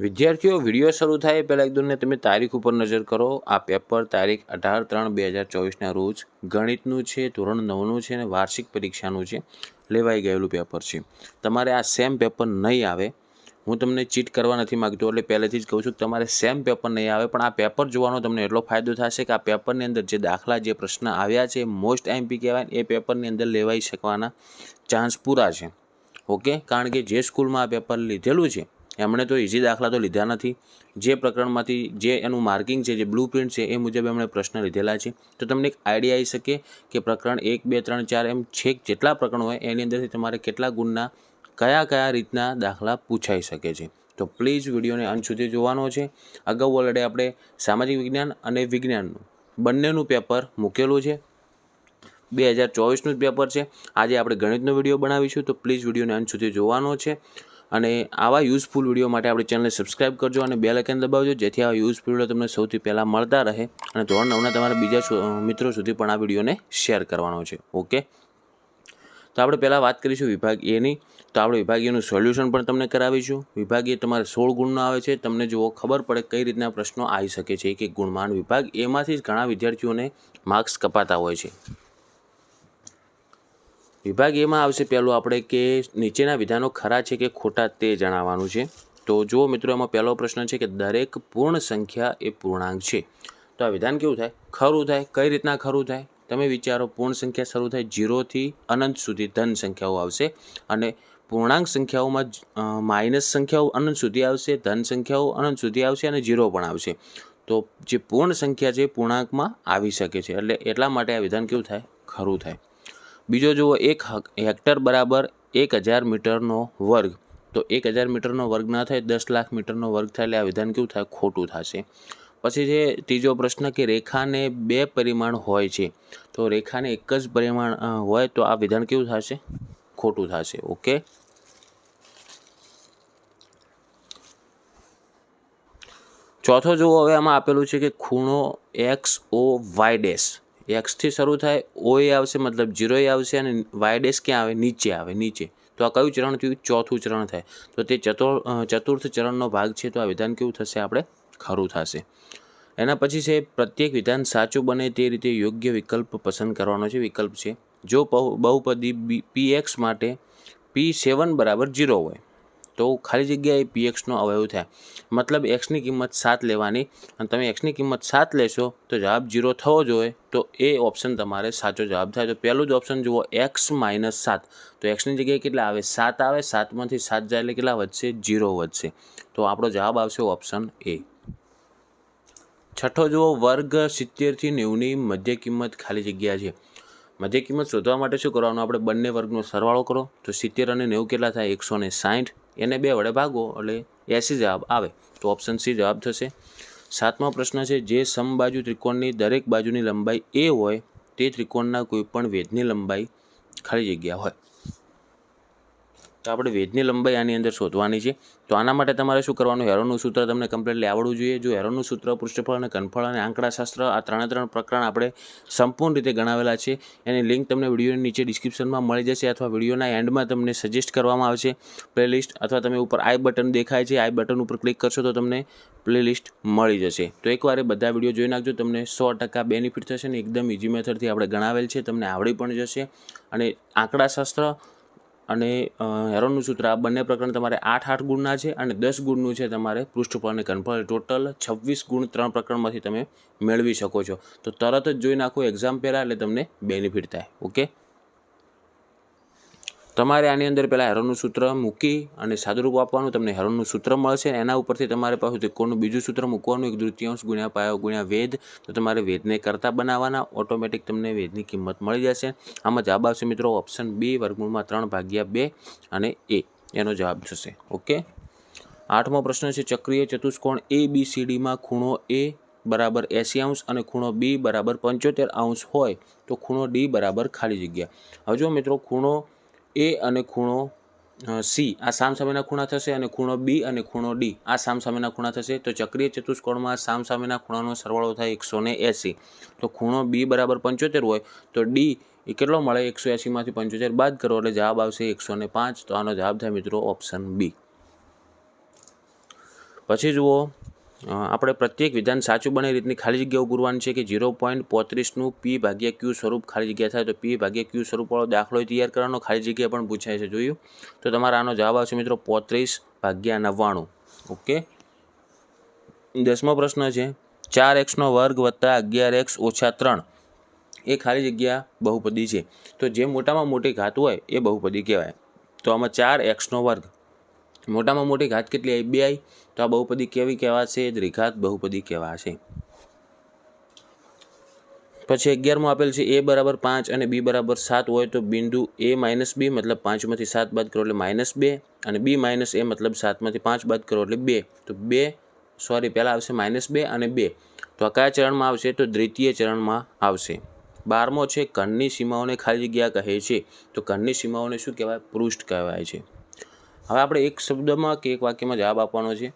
વિદ્યાર્થીઓ, વીડિયો શરૂ થાય પહેલાં એકદમને તમે તારીખ ઉપર નજર કરો. આ પેપર તારીખ અઢાર ત્રણ બે હજાર ચોવીસના રોજ ગણિતનું છે, ધોરણ નવનું છે અને વાર્ષિક પરીક્ષાનું છે, લેવાઈ ગયેલું પેપર છે. તમારે આ સેમ પેપર નહીં આવે. હું તમને ચીટ કરવા નથી માગતો, એટલે પહેલેથી જ કહું છું કે તમારે સેમ પેપર નહીં આવે, પણ આ પેપર જોવાનો તમને એટલો ફાયદો થશે કે આ પેપરની અંદર જે દાખલા, જે પ્રશ્ન આવ્યા છે મોસ્ટ એમપી કહેવાય એ પેપરની અંદર લેવાઈ શકવાના ચાન્સ પૂરા છે. ઓકે? કારણ કે જે સ્કૂલમાં આ પેપર લીધેલું છે એમણે તો ઇઝી દાખલા તો લીધા નથી. જે પ્રકરણમાંથી જે એનું માર્કિંગ છે, જે બ્લુ પ્રિન્ટ છે, એ મુજબ એમણે પ્રશ્ન લીધેલા છે. તો તમને એક આઈડિયા આવી શકે કે પ્રકરણ એક, બે, ત્રણ, ચાર એમ છેક જેટલા પ્રકરણ હોય, એની અંદરથી તમારે કેટલા ગુણના, કયા કયા રીતના દાખલા પૂછાઈ શકે છે. તો પ્લીઝ વિડીયોને અંત સુધી જોવાનો છે. અગાઉ ઓલરેડી આપણે સામાજિક વિજ્ઞાન અને વિજ્ઞાનનું બંનેનું પેપર મૂકેલું છે. બે હજાર ચોવીસનું જ પેપર છે. આજે આપણે ગણિતનો વીડિયો બનાવીશું, તો પ્લીઝ વિડીયોને અંત સુધી જોવાનો છે. અને આવા યુઝફુલ વીડિયો માટે આપણી ચેનલને સબસ્ક્રાઇબ કરજો અને બે આઇકન દબાવજો, જેથી આવા યુઝફુલ વીડિયો તમને સૌથી પહેલાં મળતા રહે અને ધોરણ નવના તમારા બીજા મિત્રો સુધી પણ આ વિડીયોને શેર કરવાનો છે. ઓકે? તો આપણે પહેલાં વાત કરીશું વિભાગ એની તો આપણે વિભાગ એનું સોલ્યુશન પણ તમને કરાવીશું. વિભાગ એ તમારે સોળ ગુણનો આવે છે. તમને જુઓ, ખબર પડે કઈ રીતના પ્રશ્નો આવી શકે છે. એક ગુણમાન વિભાગ એમાંથી જ ઘણા વિદ્યાર્થીઓને માર્ક્સ કપાતા હોય છે. વિભાગ એમાં આવશે પહેલું આપણે કે નીચેના વિધાનો ખરા છે કે ખોટા તે જણાવવાનું છે. તો જુઓ મિત્રો, એમાં પહેલો પ્રશ્ન છે કે દરેક પૂર્ણ સંખ્યા એ પૂર્ણાંક છે. તો આ વિધાન કેવું થાય? ખરું થાય. કઈ રીતના ખરું થાય? તમે વિચારો, પૂર્ણ સંખ્યા શરૂ થાય જીરોથી અનંત સુધી ધન સંખ્યાઓ આવશે અને પૂર્ણાંક સંખ્યાઓમાં માઇનસ સંખ્યાઓ અનંત સુધી આવશે, ધન સંખ્યાઓ અનંત સુધી આવશે અને જીરો પણ આવશે. તો જે પૂર્ણ સંખ્યા છે પૂર્ણાંકમાં આવી શકે છે. એટલે એટલા માટે આ વિધાન કેવું થાય? ખરું થાય. બીજો જુઓ એક હક- હેક્ટર બરાબર એક હજાર મીટરનો વર્ગ. તો એક હજાર મીટરનો વર્ગ ના થાય, દસ લાખ મીટરનો વર્ગ થાય, એટલે આ વિધાન કેવું થાય? ખોટું થશે. પછી છે ત્રીજો પ્રશ્ન કે રેખાને બે પરિમાણ હોય છે, તો રેખાને એક જ પરિમાણ હોય તો આ વિધાન કેવું થશે? ખોટું થશે. ઓકે? ચોથો જુઓ, હવે આમાં આપેલું છે કે ખૂણો એક્સ ઓ વાય ડેશ. એક્સથી શરૂ થાય ઓ એ આવશે, મતલબ ઝીરો એ આવશે અને વાય ડેશ ક્યાં આવે? નીચે આવે, નીચે. તો આ કયું ચરણ થયું? ચોથું ચરણ થાય. તો તે ચતુર ચતુર્થ ચરણનો ભાગ છે, તો આ વિધાન કેવું થશે? આપણે ખરું થશે. એના પછી છે, પ્રત્યેક વિધાન સાચું બને તે રીતે યોગ્ય વિકલ્પ પસંદ કરવાનો છે, વિકલ્પ છે. જો બહુ- બહુપદી બી પી એક્સ માટે પી સેવન બરાબર જીરો હોય તો ખાલી જગ્યાએ પી એક્સનો અવયવ થાય. મતલબ એક્સની કિંમત સાત લેવાની અને તમે એક્સની કિંમત સાત લેશો તો જવાબ જીરો થવો જોઈએ તો એ ઓપ્શન તમારે સાચો જવાબ થાય. તો પહેલું જ ઓપ્શન જુઓ એક્સ માઇનસ સાત. તો એક્સની જગ્યાએ કેટલા આવે? સાત આવે. સાતમાંથી સાત જાય એટલે કેટલા વધશે? જીરો વધશે. તો આપણો જવાબ આવશે ઓપ્શન એ છઠ્ઠો જુઓ વર્ગ સિત્તેરથી નેવુંની મધ્ય કિંમત ખાલી જગ્યા છે. મધ્ય કિંમત શોધવા માટે શું કરવાનું? આપણે બંને વર્ગનો સરવાળો કરો. તો સિત્તેર અને નેવું કેટલા થાય? એકસો ને સાઠ. એને બે વડે ભાગો એટલે એસી જવાબ આવે. તો ઓપ્શન સી જવાબ થશે. સાતમો પ્રશ્ન છે, જે સમબાજુ ત્રિકોણની દરેક બાજુની લંબાઈ એ હોય, તે ત્રિકોણના કોઈપણ વેદની લંબાઈ ખાલી જગ્યા હોય. તો આપણે વેદની લંબાઈ આની અંદર શોધવાની છે. તો આના માટે તમારે શું કરવાનું? હેરોનું સૂત્ર તમને કમ્પ્લીટલી આવડવું જોઈએ. જો હેરોનું સૂત્ર, પૃષ્ઠફળ અને ઘનફળ અને આંકડાશાસ્ત્ર આ ત્રણે ત્રણ પ્રકરણ આપણે સંપૂર્ણ રીતે ગણાવેલા છે. એની લિંક તમને વિડીયોની નીચે ડિસ્ક્રિપ્શનમાં મળી જશે અથવા વિડીયોના એન્ડમાં તમને સજેસ્ટ કરવામાં આવશે. પ્લેલિસ્ટ અથવા તમે ઉપર આઈ બટન દેખાય છે. આઈ બટન ઉપર ક્લિક કરશો તો તમને પ્લેલિસ્ટ મળી જશે. તો એકવાર બધા વીડિયો જોઈ નાખજો. તમને સો ટકા બેનિફિટ થશે ને એકદમ ઇઝી મેથડથી આપણે ગણાવેલ છે. તમને આવડી પણ જશે. અને આંકડાશાસ્ત્ર અને હેરોનનું સૂત્ર, આ બંને પ્રકરણ તમારે આઠ આઠ ગુણના છે અને દસ ગુણનું છે તમારે પૃષ્ઠફળ અને ઘનફળ. ટોટલ છવ્વીસ ગુણ ત્રણ પ્રકરણમાંથી તમે મેળવી શકો છો. તો તરત જ જોઈ નાખો એક્ઝામ પહેલાં એટલે તમને બેનિફિટ થાય. ઓકે તમારે આની અંદર પહેલાં હેરોનનું સૂત્ર મૂકી અને સાદુરૂપ આપવાનું, તમને હેરોનનું સૂત્ર મળશે એના ઉપરથી તમારે પાછું ત્રિકોણનું બીજું સૂત્ર મૂકવાનું, એક તૃતીયાંશ ગુણ્યા પાયો ગુણ્યા વેદ, તો તમારે વેદને કરતા બનાવવાના ઓટોમેટિક તમને વેદની કિંમત મળી જશે. આમાં જવાબ આવશે મિત્રો ઓપ્શન બી વર્ગમૂળમાં ત્રણ ભાગ્યા બે અને એ એનો જવાબ થશે. ઓકે આઠમો પ્રશ્ન છે, ચક્રીય ચતુષ્કોણ એ બી સી ડીમાં ખૂણો એ બરાબર એંસી અંશ અને ખૂણો બી બરાબર પંચોતેર અંશ હોય, તો ખૂણો ડી બરાબર ખાલી જગ્યા. હવે જો મિત્રો ખૂણો એ અને ખૂણો સી. આ સામસામેના ખૂણા થશે અને ખૂણો બી અને ખૂણો ડી. આ સામસામેના ખૂણા થશે. તો ચક્રીય ચતુષ્કોણમાં સામસામેના ખૂણાનો સરવાળો થાય એકસો ને એંસી. તો ખૂણો બી બરાબર પંચોતેર હોય, તો ડી એ કેટલો મળે? એકસો એંસીમાંથી પંચોતેર બાદ કરો, એટલે જવાબ આવશે એકસો ને પાંચ. તો આનો જવાબ થાય મિત્રો ઓપ્શન બી. પછી જુઓ આપણે પ્રત્યેક વિધાન સાચું બને રીતની ખાલી જગ્યાઓ પૂરવાની છે કે ઝીરો પોઈન્ટ પોત્રીસનું પી ભાગ્યા ક્યુ સ્વરૂપ ખાલી જગ્યા થાય તો પી ભાગ્યા ક્યુ સ્વરૂપવાળો દાખલો તૈયાર કરવાનો, ખાલી જગ્યા પણ પૂછાય છે, જોયું? તો તમારા આનો જવાબ આવશે મિત્રો પોત્રીસ ભાગ્યા નવ્વાણું. ઓકે દસમો પ્રશ્ન છે, ચાર એક્સનો વર્ગ વત્તા અગિયાર એક્સ ઓછા ત્રણ. એ ખાલી જગ્યા બહુપદી છે. તો જે મોટામાં મોટી ઘાત હોય એ બહુપદી કહેવાય. તો આમાં ચાર એક્સનો વર્ગ. મોટામાં મોટી ઘાત કેટલી આવી? બે આવી? તો આ બહુપદી કેવી કહેવાશે? દ્વિઘાત બહુપદી કહેવાશે. પછી અગિયારમું આપેલ છે એ બરાબર પાંચ અને બી બરાબર સાત હોય તો બિંદુ એ માઇનસ બી મતલબ પાંચમાંથી સાત બાદ કરો એટલે માઇનસ બે અને બી માઇનસ એ મતલબ સાતમાંથી પાંચ બાદ કરો એટલે બે. તો બે, સોરી, પહેલાં આવશે માઇનસ બે અને બે. તો આ કયા ચરણમાં આવશે? તો દ્વિતીય ચરણમાં આવશે. બારમો છે કણની સીમાઓને ખાલી જગ્યા કહે છે. તો કણની સીમાઓને શું કહેવાય? પૃષ્ઠ કહેવાય છે. હવે આપણે એક શબ્દમાં કે એક વાક્યમાં જવાબ આપવાનો છે.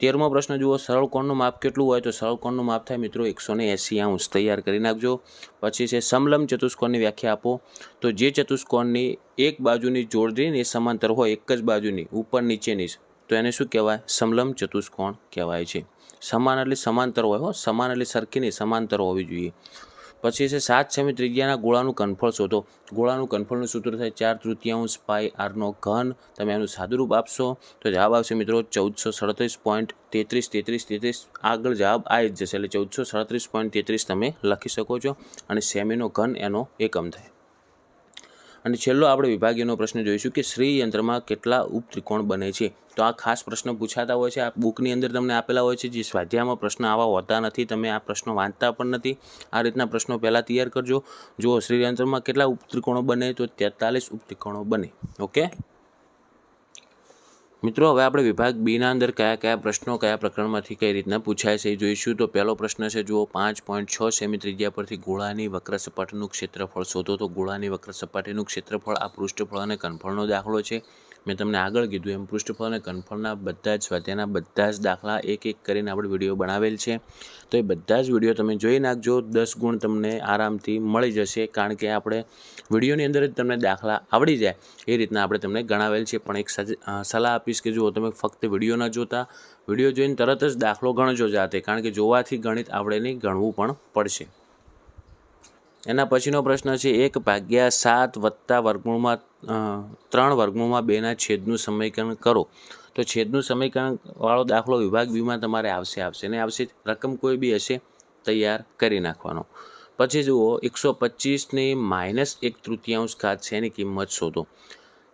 તેરમો પ્રશ્ન જુઓ, સરળ કોણનું માપ કેટલું હોય? તો સરળ કોણનું માપ થાય મિત્રો એકસો ને એંસી અંશ. તૈયાર કરી નાખજો. પછી છે સમલમ ચતુષ્કોણની વ્યાખ્યા આપો. તો જે ચતુષ્કોણની એક બાજુની જોડીને એ સમાંતર હોય, એક જ બાજુની, ઉપર નીચેની તો એને શું કહેવાય? સમલમ ચતુષ્કોણ કહેવાય છે. સમાન એટલે સમાંતર હોય હો, સમાન એટલે સરખી નહીં, સમાંતર હોવી જોઈએ. પછી છે સાત સેમી ત્રિજ્યાના ગોળાનું ઘનફળ શોધો. ગોળાનું ઘનફળનું સૂત્ર થાય ચાર તૃતીયાંશ પાઈ આરનો ઘન. તમે એનું સાદુરૂપ આપશો તો જવાબ આવશે મિત્રો ચૌદસો સડત્રીસ પોઈન્ટ તેત્રીસ તેત્રીસ તેત્રીસ. આગળ જવાબ આવી જ જશે એટલે ચૌદસો સડત્રીસ પોઈન્ટ તેત્રીસ તમે લખી શકો છો અને સેમીનો ઘન એનો એકમ થાય. અને છેલ્લો આપણે વિભાગીયનો પ્રશ્ન જોઈશું કે શ્રી યંત્રમાં કેટલા ઉપત્રિકોણ બને છે. તો આ ખાસ પ્રશ્ન પૂછાતા હોય છે. આ બુકની અંદર તમને આપેલા હોય છે જે સ્વાધ્યાયમાં પ્રશ્ન આવા હોતા નથી, તમે આ પ્રશ્નો વાંચતા પણ નથી. આ રીતના પ્રશ્નો પહેલાં તૈયાર કરજો. જુઓ, શ્રી યંત્રમાં કેટલા ઉપત્રિકોણો બને? તો તેતાલીસ ઉપત્રિકોણો બને. ઓકે? મિત્રો, હવે આપણે વિભાગ બીના અંદર કયા કયા પ્રશ્નો, કયા પ્રકરણમાંથી કઈ રીતના પૂછાય છે એ જોઈશું. તો પહેલો પ્રશ્ન છે, જુઓ, પાંચ પોઈન્ટ છ સેમી ત્રિજ્યા પરથી ગોળાની વક્ર સપાટીનું ક્ષેત્રફળ શોધો. તો ગોળાની વક્ર સપાટીનું ક્ષેત્રફળ આ પૃષ્ઠફળ અને કનફળનો દાખલો છે. મેં તમને આગળ કીધું એમ, પૃષ્ઠફળ અને કનફળના બધા જ સ્વાધ્યાયના બધા જ દાખલા એક એક કરીને આપણે વીડિયો બનાવેલ છે. તો એ બધા જ વીડિયો તમે જોઈ નાખજો. દસ ગુણ તમને આરામથી મળી જશે. કારણ કે આપણે વિડીયોની અંદર જ તમને દાખલા આવડી જાય એ રીતના આપણે તમને ગણાવેલ છે. પણ એક સલાહ આપીશ કે જુઓ, તમે ફક્ત વીડિયો ન જોતા, વીડિયો જોઈને તરત જ દાખલો ગણજો જાતે, કારણ કે જોવાથી ગણિત આવડે નહીં, ગણવું પણ પડશે. એના પછીનો પ્રશ્ન છે, એક ભાગ્યા સાત વત્તા વર્ગમૂળમાં ત્રણ વર્ગમૂળમાં બેના છેદનું સમીકરણ કરો. તો છેદનું સમીકરણ વાળો દાખલો વિભાગ બીમાં તમારે આવશે આવશે ને આવશે રકમ કોઈ બી હશે, તૈયાર કરી નાખવાનો. પછી જુઓ, એકસો પચીસની માઇનસ એક તૃતીયાંશ ઘાત છે એની કિંમત શોધો.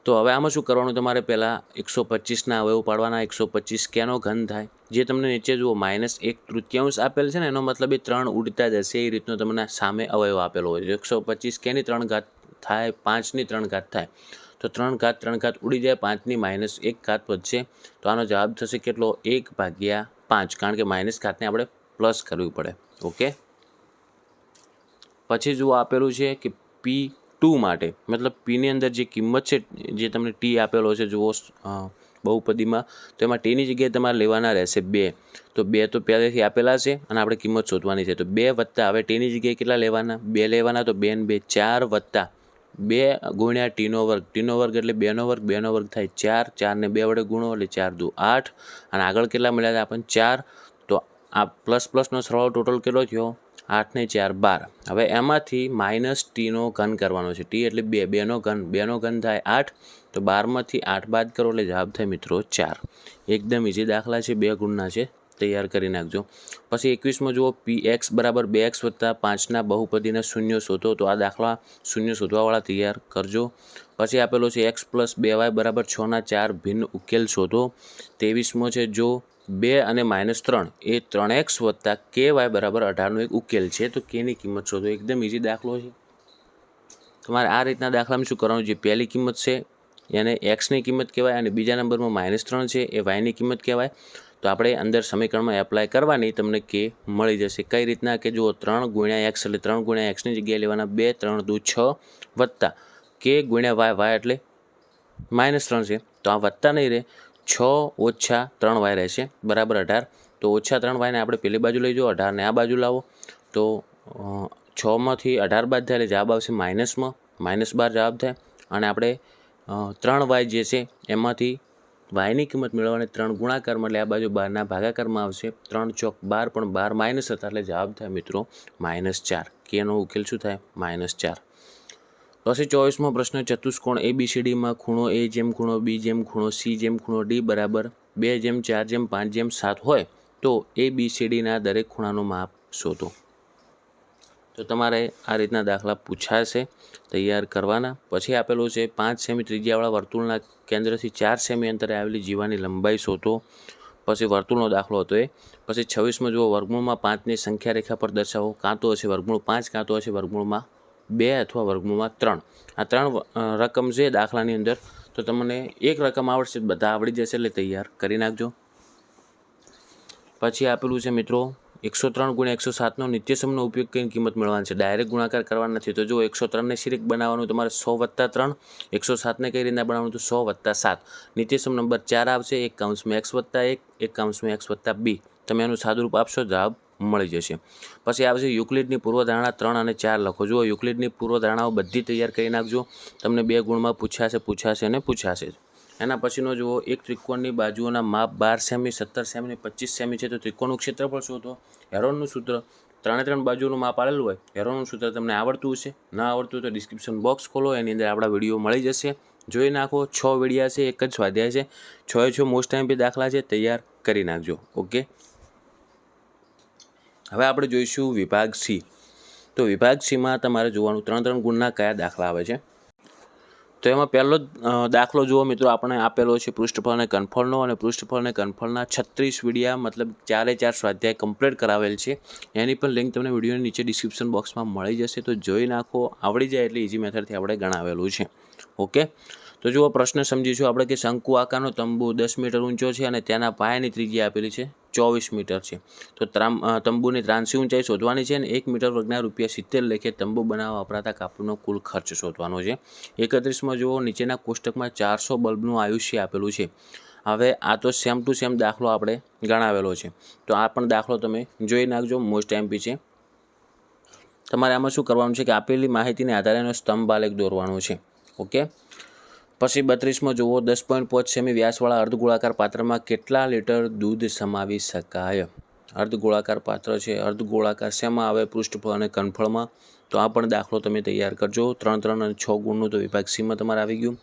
તો હવે આમાં શું કરવાનું તમારે પહેલાં? એકસો પચીસના અવયવ પાડવાના, એકસો પચીસ કેનો ઘન થાય? જે તમને નીચે જુઓ, માઇનસ એક તૃતીયાંશ આપેલ છે ને, એનો મતલબ એ ત્રણ ઉડતા જ હશે એ રીતનો તમને સામે અવયવ આપેલો હોય એકસો પચીસ કેની ત્રણ ઘાત થાય? પાંચની ત્રણ ઘાત થાય. તો ત્રણ ઘાત ત્રણ ઘાત ઉડી જાય, પાંચની માઇનસ એક ઘાત વધશે. તો આનો જવાબ થશે કેટલો? એક ભાગ્યા પાંચ. કારણ કે માઇનસ ઘાતને આપણે પ્લસ કરવી પડે. ઓકે? પછી જુઓ આપેલું છે કે પી ટુ માટે, મતલબ પીની અંદર જે કિંમત છે, જે તમને ટી આપેલો છે, જુઓ બહુપદીમાં, તો એમાં ટીની જગ્યાએ તમારે લેવાના રહેશે બે. તો બે તો પહેલેથી આપેલા છે અને આપણે કિંમત શોધવાની છે. તો બે વત્તા, હવે ટીની જગ્યાએ કેટલા લેવાના? બે લેવાના તો બે ને બે, ચાર વત્તા. બે ગુણ્યા ટીનો વર્ગ. ટીનો વર્ગ એટલે બેનો વર્ગ બેનો વર્ગ થાય ચાર. ચારને બે વડે ગુણો એટલે ચાર દુ આઠ. અને આગળ કેટલા મળ્યા હતા આપણને ચાર? તો આ પ્લસ પ્લસનો સરવાળો ટોટલ કેટલો થયો? આઠ ને ચાર, બાર. હવે એમાંથી માઇનસ ટીનો ઘન કરવાનો છે. ટી એટલે બે બેનો ઘન. બેનો ઘન થાય આઠ, તો બારમાંથી આઠ બાદ કરો એટલે જવાબ થાય મિત્રો ચાર. એકદમ ઇઝી દાખલા છે, બે ગુણના છે. તૈયાર કરી નાખજો. પછી એકવીસમાં જુઓ પી એક્સ બરાબર બે એક્સ વત્તા પાંચના બહુપદીના શૂન્ય શોધો. તો આ દાખલા શૂન્ય શોધવાવાળા તૈયાર કરજો. પછી આપેલો છે, એક્સ પ્લસ બે વાય બરાબર છના ચાર ભિન્ન ઉકેલ શોધો. ત્રેવીસમો છે, જો બે અને માઇનસ ત્રણ. એ ત્રણ એક્સ વત્તા કે વાય બરાબર અઢારનો એક ઉકેલ છે. તો કેની કિંમત શોધો. એકદમ ઇઝી દાખલો છે. તમારે આ રીતના દાખલામાં શું કરવાનું? જે પહેલી કિંમત છે, એને એક્સની કિંમત કહેવાય અને બીજા નંબરમાં માઇનસ ત્રણ છે, એ વાયની કિંમત કહેવાય. તો આપણે અંદર સમીકરણમાં એપ્લાય કરવાની તમને કે મળી જશે. કઈ રીતના? કે જુઓ, ત્રણ ગુણ્યા એક્સ એટલે ત્રણ ગુણ્યા એક્સની જગ્યાએ લેવાના બે, ત્રણ દુ છ વત્તા કે ગુણ્યા વાય વાય એટલે માઇનસ ત્રણ છે. તો આ વત્તા નહીં રહે. છ ઓછા ત્રણ વાય રહેશે. બરાબર અઢાર. તો ઓછા ત્રણ વાયને આપણે પેલી બાજુ લઈ જાઓ, અઢારને આ બાજુ લાવો. તો છમાંથી અઢાર બાદ થાય જવાબ આવશે માઇનસમાં. માઇનસ બાર જવાબ થાય. અને આપણે ત્રણ વાય જે છે, એમાંથી વાયની કિંમત મેળવવાની ત્રણ ગુણાકારમાં એટલે આ બાજુ બારના ભાગાકારમાં આવશે. ત્રણ ચોક બાર પણ બાર માઇનસ હતા એટલે જવાબ થાય મિત્રો માઇનસ ચાર. કેનો ઉકેલ શું થાય? માઇનસ ચાર. પછી ચોવીસમો પ્રશ્ન, ચતુષ્કોણ એ બી સી ડીમાં ખૂણો એ જેમ ખૂણો બી જેમ ખૂણો સી જેમ ખૂણો ડી બરાબર બે જેમ ચાર જેમ પાંચ જેમ સાત હોય, તો એ બી સી ડીના દરેક ખૂણાનું માપ શોધો. તો તમારે આ રીતના દાખલા પૂછાશે, તૈયાર કરવાના. પછી આપેલું છે, પાંચ સેમી ત્રિજ્યાવાળા વર્તુળના કેન્દ્રથી ચાર સેમી અંતરે આવેલી જીવાની લંબાઈ શોધો. પછી વર્તુળનો દાખલો હતો એ. પછી છવ્વીસમાં જુઓ, વર્ગમૂળમાં પાંચની સંખ્યા રેખા પર દર્શાવો. કાં તો હશે વર્ગમૂળ પાંચ, કાં તો હશે વર્ગમૂળમાં બે અથવા વર્ગમૂળમાં ત્રણ. આ ત્રણ રકમ છે દાખલાની અંદર, તો તમને એક રકમ આવડશે બધા આવડી જશે, એટલે તૈયાર કરી નાખજો. પછી આપેલું છે મિત્રો, એકસો ત્રણ ગુણ્યા એકસો સાતનો નિત્યસમનો ઉપયોગ કરીને કિંમત મેળવવાની છે. ડાયરેક્ટ ગુણાકાર કરવાનો નથી. તો જો એકસો ત્રણને સિરિક બનાવવાનું, તમારે સો વત્તા ત્રણ, એકસો સાતને કઈ રીતના બનાવવાનું? તો સો વત્તા સાત. નિત્યસમ નંબર ચાર આવશે, એક કાઉન્સમાં એક્સ વત્તા એક એક કાઉન્સમાં એક્સ વત્તા બી. તમે એનું સાદુરૂપ આપશો, જવાબ મળી જશે. પછી આવશે યુક્લિડની પૂર્વધારણા ત્રણ અને ચાર લખો. જુઓ, યુક્લિડની પૂર્વધારણાઓ બધી તૈયાર કરી નાખજો. તમને બે ગુણમાં પૂછાશે પૂછાશે અને પૂછાશે એના પછીનો જુઓ, એક ત્રિકોણની બાજુઓના માપ બાર સેમી, સત્તર સેમી પચીસ સેમી છે. તો ત્રિકોણનું ક્ષેત્રફળ શોધો હેરોનનું સૂત્ર ત્રણે ત્રણ બાજુનું માપ આવેલું હોય, હેરોનનું સૂત્ર તમને આવડતું હશે. ન આવડતું હોય તો ડિસ્ક્રિપ્શન બોક્સ ખોલો, એની અંદર આપણા વીડિયો મળી જશે. જોઈ નાખો, છ વિડીયા છે, એક જ સ્વાધ્યાય છે. છ છ મોસ્ટ ટાઈમ બી દાખલા છે, તૈયાર કરી નાખજો. ઓકે? હવે આપણે જોઈશું વિભાગ સી. તો વિભાગ સીમાં તમારે જોવાનું ત્રણ ત્રણ ગુણના કયા દાખલા આવે છે. તો એમાં પહેલો દાખલો જુઓ મિત્રો, આપણે આપેલો છે પૃષ્ઠફળને કનફળનો અને પૃષ્ઠફળને કન્ફળના છત્રીસ વિડીયા, મતલબ ચારે ચાર સ્વાધ્યાય કમ્પ્લીટ કરાવેલ છે. એની પણ લિંક તમને વિડીયોની નીચે ડિસ્ક્રિપ્શન બોક્સમાં મળી જશે. તો જોઈ નાખો, આવડી જાય એટલે ઇઝી મેથડથી આપણે ગણાવેલું છે. ઓકે તો જુઓ, પ્રશ્ન સમજીશું આપણે કે શંકુ આકારનો તંબુ દસ મીટર ઊંચો છે અને તેના પાયાની ત્રિજ્યા આપેલી છે ચોવીસ મીટર છે. તો ત્રામ તંબુની ત્રાંસી ઊંચાઈ શોધવાની છે અને એક મીટર વર્ગના રૂપિયા સિત્તેર લેખે તંબુ બનાવવા વપરાતા કાપડનો કુલ ખર્ચ શોધવાનો છે. એકત્રીસમાં જુઓ, નીચેના કોષ્ટકમાં ચારસો બલ્બનું આયુષ્ય આપેલું છે. હવે આ તો સેમ ટુ સેમ દાખલો આપણે ગણાવેલો છે. તો આ પણ દાખલો તમે જોઈ નાખજો મોસ્ટ એમપી છે. તમારે આમાં શું કરવાનું છે કે આપેલી માહિતીને આધારે એનો સ્તંભ આલેખ દોરવાનો છે. ઓકે? પછી બત્રીસમાં જુઓ, દસ પોઈન્ટ પાંચ સેમી વ્યાસવાળા અર્ધગોળાકાર પાત્રમાં કેટલા લીટર દૂધ સમાવી શકાય? અર્ધગોળાકાર પાત્ર છે, અર્ધગોળાકાર શેમાં આવે? પૃષ્ઠફળ અને કનફળમાં? તો આ પણ દાખલો તમે તૈયાર કરજો. ત્રણ ત્રણ અને છ ગુણનું તો વિભાગ સીમાં તમારે આવી ગયું.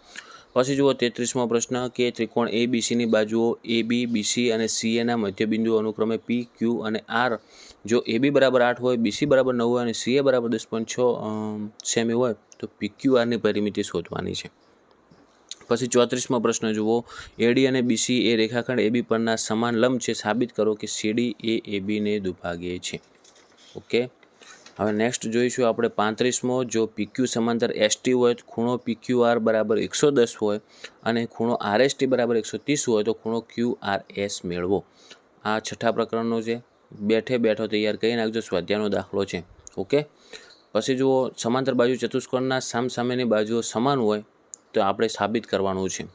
પછી જુઓ, તેત્રીસમો પ્રશ્ન, કે ત્રિકોણ એ બીસીની બાજુઓ એ બી બીસી અને સીએના મધ્યબિંદુ અનુક્રમે પી ક્યુ અને આર જો એ બી બરાબર આઠ હોય બીસી બરાબર નવ હોય અને સીએ બરાબર દસ પોઈન્ટ છ સેમી હોય, તો પી ક્યુ આરની પરિમિતિ શોધવાની છે. પછી ચોત્રીસમો પ્રશ્ન જુઓ. એડી અને બીસી એ રેખાખંડ એબી પરના સમાન લંબ છે. સાબિત કરો કે સીડી એ એબીને દુભાગે છે. ઓકે હવે નેક્સ્ટ જોઈશું આપણે પાંત્રીસમો. જો પીક્યુ સમાંતર એસટી હોય તો ખૂણો પીક્યુ આર બરાબર એકસો દસ હોય અને ખૂણો આરએસટી બરાબર એકસો ત્રીસ હોય તો ખૂણો ક્યુ આર એસ મેળવો. આ છઠ્ઠા પ્રકરણનો છે. બેઠે બેઠો તૈયાર કરી નાખજો. સ્વાધ્યાયનો દાખલો છે. ઓકે પછી જુઓ. સમાંતર બાજુ ચતુષ્કોણના સામસામેની બાજુઓ સમાન હોય તો આપણે સાબિત કરવાનું છે.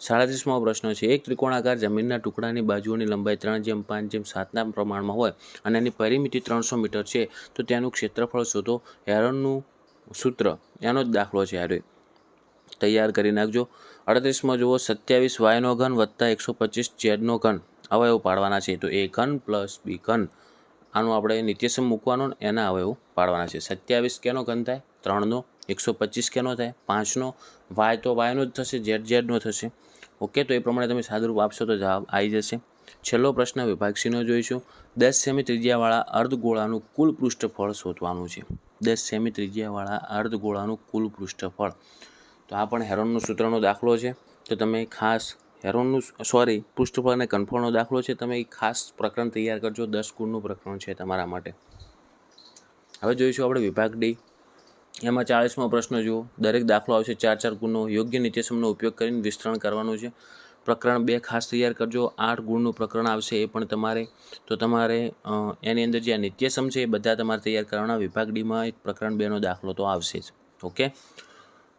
સાડત્રીસમો પ્રશ્ન છે, એક ત્રિકોણાકાર જમીનના ટુકડાની બાજુઓની લંબાઈ ત્રણ જેમ પાંચ જેમ સાતના પ્રમાણમાં હોય અને એની પરિમિતિ ત્રણસો મીટર છે, તો તેનું ક્ષેત્રફળ શોધો. હેરનનું સૂત્ર, એનો જ દાખલો છે યારે તૈયાર કરી નાખજો. અડત્રીસમાં જુઓ, સત્યાવીસ વાયનો ઘન વત્તા એકસો પચીસ ઝેડનો ઘન. અવયવ પાડવાના છે, તો એ ઘન પ્લસ બી ઘન. આનું આપણે નિત્યસમ મૂકવાનો એના અવયવ પાડવાના છે. સત્યાવીસ કેનો ઘન થાય? ત્રણનો. એકસો પચીસ કેનો થાય, પાંચનો. વાય તો વાયનો જ થશે, ઝેડ ઝેડનો થશે. ઓકે, તો એ પ્રમાણે તમે સાદુરૂપ આપશો તો જવાબ આવી જશે. છેલ્લો પ્રશ્ન વિભાગ સીનો જોઈશું. દસ સેમી ત્રિજ્યાવાળા અર્ધગોળાનું કુલ પૃષ્ઠફળ શોધવાનું છે. દસ સેમી ત્રિજ્યાવાળા અર્ધગોળાનું કુલ પૃષ્ઠફળ. તો આ પણ હેરોનનું સૂત્રનો દાખલો છે. તો તમે ખાસ હેરોનનું સોરી પૃષ્ઠફળ અને કન્ફર્મનો દાખલો છે. તમે ખાસ પ્રકરણ તૈયાર કરજો. દસ ગુણનું પ્રકરણ છે તમારા માટે. હવે જોઈશું આપણે વિભાગ ડી. એમાં ચાળીસમો પ્રશ્ન જુઓ. દરેક દાખલો આવશે ચાર ચાર ગુણનો. યોગ્ય નીતિશમનો ઉપયોગ કરીને વિસ્તરણ કરવાનું છે. પ્રકરણ બે ખાસ તૈયાર કરજો. આઠ ગુણનું પ્રકરણ આવશે એ પણ તમારે. તો તમારે એની અંદર જે આ નિત્યસમ છે એ બધા તમારે તૈયાર કરવાના. વિભાગ ડીમાં એક પ્રકરણ બેનો દાખલો તો આવશે જ. ઓકે?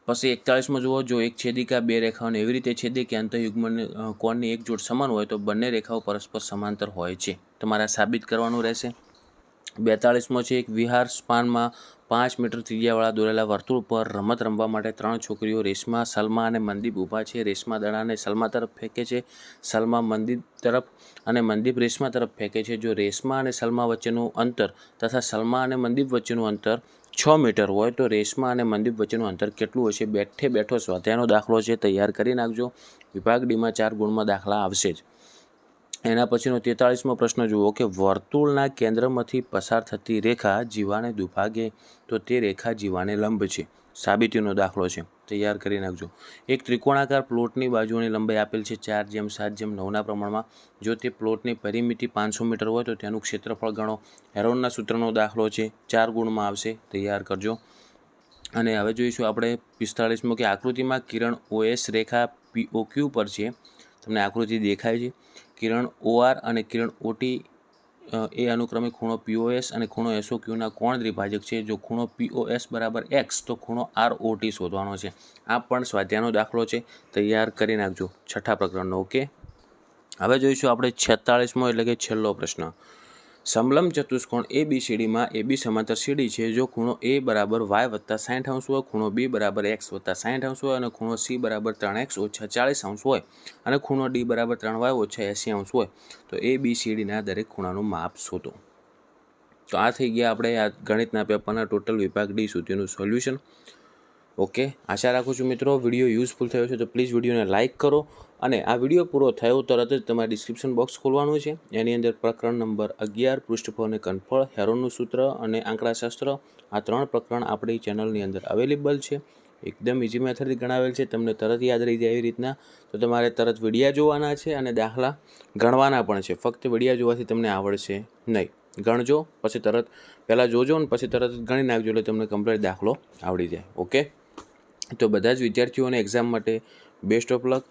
પછી એકતાળીસમાં જુઓ. જો એક છેદિકા, બે રેખાઓને એવી રીતે છેદે કે અંતયુગ્મને કોણની એક જોડ સમાન હોય તો બંને રેખાઓ પરસ્પર સમાંતર હોય છે. તમારે સાબિત કરવાનું રહેશે. બેતાળીસમાં છે એક વિહાર સ્પાનમાં પાંચ મીટર ત્રિજ્યાવાળા દોરેલા વર્તુળ પર રમત રમવા માટે ત્રણ છોકરીઓ રેશમા, સલમા અને મનદીપ ઊભા છે. રેશમા દડાને સલમા તરફ ફેંકે છે. સલમા મનદીપ તરફ અને મનદીપ રેશમા તરફ ફેંકે છે. જો રેશમા અને સલમા વચ્ચેનું અંતર તથા સલમા અને મનદીપ વચ્ચેનું અંતર છ મીટર હોય, તો રેશમા અને મનદીપ વચ્ચેનું અંતર કેટલું હશે બેઠે બેઠો સ્વાધ્યાયનો દાખલો છે. તૈયાર કરી નાખજો. વિભાગ ડીમાં ચાર ગુણમાં દાખલા આવશે જ. એના પછીનો તેતાળીસમો પ્રશ્ન જુઓ કે વર્તુળના કેન્દ્રમાંથી પસાર થતી રેખા જીવાને દુભાગે તો તે રેખા જીવાને લંબ છે. સાબિતીનો દાખલો છે. તૈયાર કરી નાખજો. એક ત્રિકોણાકાર પ્લોટની બાજુની લંબાઈ આપેલ છે ચાર જેમ સાત જેમ નવના પ્રમાણમાં. જો તે પ્લોટની પરિમિતિ પાંચસો મીટર હોય તો તેનું ક્ષેત્રફળ ગણો. હેરોનના સૂત્રનો દાખલો છે. ચાર ગુણમાં આવશે. તૈયાર કરજો. અને હવે જોઈશું આપણે પિસ્તાળીસમો કે આકૃતિમાં કિરણ ઓએસ રેખા પીઓક્યુ પર છે. તમને આકૃતિ દેખાય છે. કિરણ ઓઆર અને કિરણ ઓટી એ અનુક્રમે ખૂણો પીઓએસ અને ખૂણો એસઓક્યુના કોણ દ્વિભાજક છે? જો ખૂણો પીઓએસ બરાબર એક્સ, તો ખૂણો આર ઓટી શોધવાનો છે. આ પણ સ્વાધ્યાયનો દાખલો છે. તૈયાર કરી નાખજો છઠ્ઠા પ્રકરણનો, ઓકે? હવે જોઈશું આપણે છેતાળીસમો એટલે કે છેલ્લો પ્રશ્ન. સમલંબ ચતુષ્કોણ એ બી સીડીમાં એ બી સમાંતર સીડી છે. જો ખૂણો એ બરાબર વાય વત્તા સાઠ અંશ હોય, ખૂણો બી બરાબર એક્સ વત્તા સાઠ અંશ હોય અને ખૂણો સી બરાબર ત્રણ એક્સ ઓછા ચાળીસ અંશ હોય અને ખૂણો ડી બરાબર ત્રણ વાય ઓછા એંસી અંશ હોય, તો એ બી સીડીના દરેક ખૂણાનું માપ શોધો. તો આ થઈ ગયા આપણે આ ગણિતના પેપરના ટોટલ વિભાગ ડી સુધીનું સોલ્યુશન. ઓકે? આશા રાખું છું મિત્રો, વીડિયો યુઝફુલ થયો છે તો પ્લીઝ વિડીયોને લાઇક કરો અને આ વીડિયો પૂરો થયો તરત જ તમારે ડિસ્ક્રિપ્શન બોક્સ ખોલવાનું છે. એની અંદર પ્રકરણ નંબર અગિયાર પૃષ્ઠફળ અને કનફળ હેરોનનું સૂત્ર અને આંકડાશાસ્ત્ર, આ ત્રણ પ્રકરણ આપણી ચેનલની અંદર અવેલેબલ છે. એકદમ ઇઝી મેથડથી ગણાવેલ છે. તમને તરત યાદ રહી જાય એવી રીતના. તો તમારે તરત વિડીયા જોવાના છે અને દાખલા ગણવાના પણ છે. ફક્ત વિડીયા જોવાથી તમને આવડશે નહીં. ગણજો, પછી તરત પહેલાં જોજો ને પછી તરત ગણી નાખજો એટલે તમને કમ્પ્લીટ દાખલો આવડી જાય. ઓકે? તો બધા જ વિદ્યાર્થીઓને એક્ઝામ માટે બેસ્ટ ઓફ લક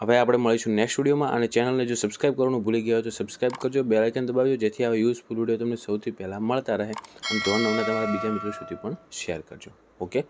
હવે આપણે મળીશું નેક્સ્ટ વિડીયોમાં અને ચેનલને જો સબસ્ક્રાઇબ કરવાનું ભૂલી ગયા હોય તો સબસ્ક્રાઇબ કરજો બે આઇકન દબાવજો, જેથી આવા યુઝફુલ વીડિયો તમને સૌથી પહેલાં મળતા રહે. અને ધોરણ નવના તમારા બીજા મિત્રો સુધી પણ શેર કરજો. ઓકે